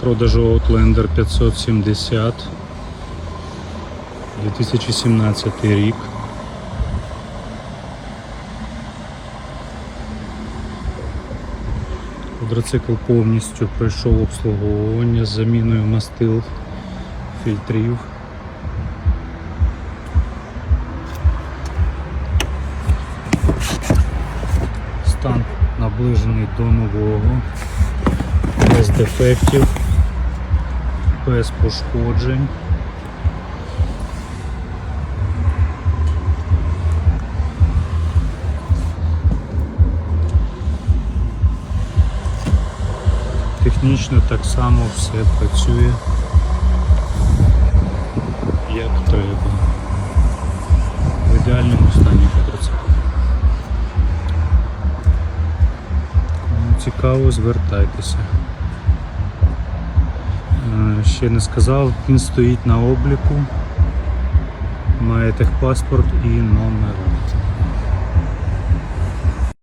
продажу Outlander 570 2017 рік. Квадроцикл повністю пройшов обслуговування з заміною мастил, фільтрів. Стан наближений до нового, без дефектів, без пошкоджень. Технічно так само все працює як треба. В ідеальному стані квадроцикл. Цікаво, звертайтеся. Ще не сказав, він стоїть на обліку, має техпаспорт і номер.